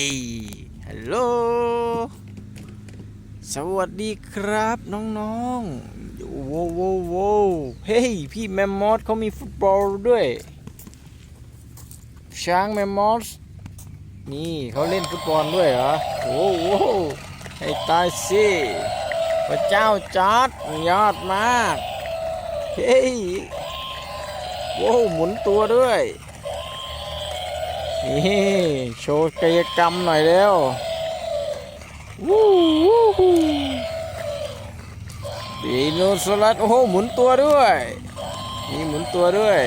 เอ้ฮัลโหล สวัสดีครับ น้องๆโว้วโว้วโว้เฮ้ย พี่แมมมอสเขามีฟุตบอลด้วย ช้างแมมมอส นี่เขาเล่นฟุตบอลด้วยเหรอ โอ้โหให้ตายสิพระเจ้าจัดยอดมาก เฮ้ย โว้วหมุนตัวด้วย นี่โชว์กายกรรมหน่อยเร็ววู้วู้ฮู้ดีโนสารัสโอ้โหหมุนตัวด้วยนี่หมุนตัวด้วย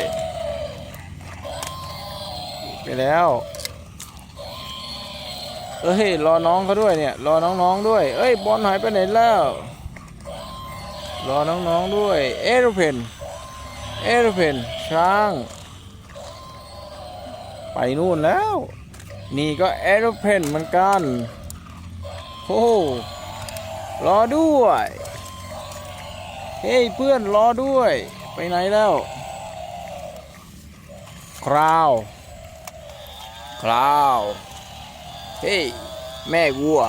ไปแล้วเอ้ยรอน้องเขาด้วยเนี่ยรอน้องๆด้วย เอ้ยบอลหายไปไหนแล้ว รอน้องๆด้วย เอโรเพนเอโรเพนช้าง ไปนู่นแล้ว นี่ก็แอโรเพนเหมือนกันโอ้โหรอด้วย เฮ้ยเพื่อนรอด้วย ไปไหนแล้ว คราว คราว เฮ้ยแม่วัว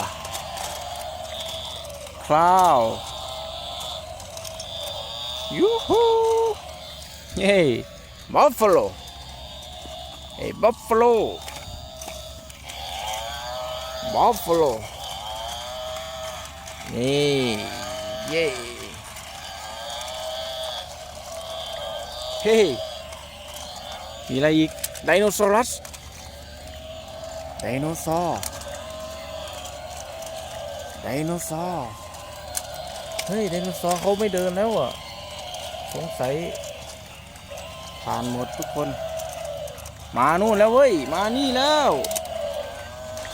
คราวยูฮูเฮ้ยบัฟฟาโล บัฟฟาโลบัฟฟาโลนี่เย่เฮ้ยมีอะไรอีก ไดโนเสารัสไดโนเสาร์ไดโนเสาร์เฮ้ยไดโนเสาร์เขาไม่เดินแล้วอะ สงสัยผ่านหมดทุกคน มานู่นแล้วเว้ย มานี่แล้ว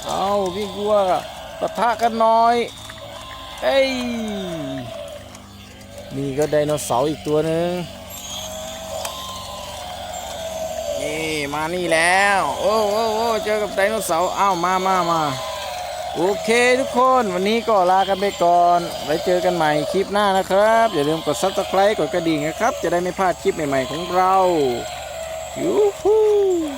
เอาพี่กลัวปะทะกันหน่อย เอ้ย นี่ก็ไดโนเสาร์อีกตัวหนึ่งนี่มานี่แล้ว โอ้โอ้โอ้เจอกับไดโนเสาร์อ้าวมามามาโอเคทุกคนวันนี้ก็ลากันไปก่อน ไว้เจอกันใหม่คลิปหน้านะครับ อย่าลืมกด subscribe กดกระดิ่งนะครับ จะได้ไม่พลาดคลิปใหม่ ๆ ของเรา 哟吼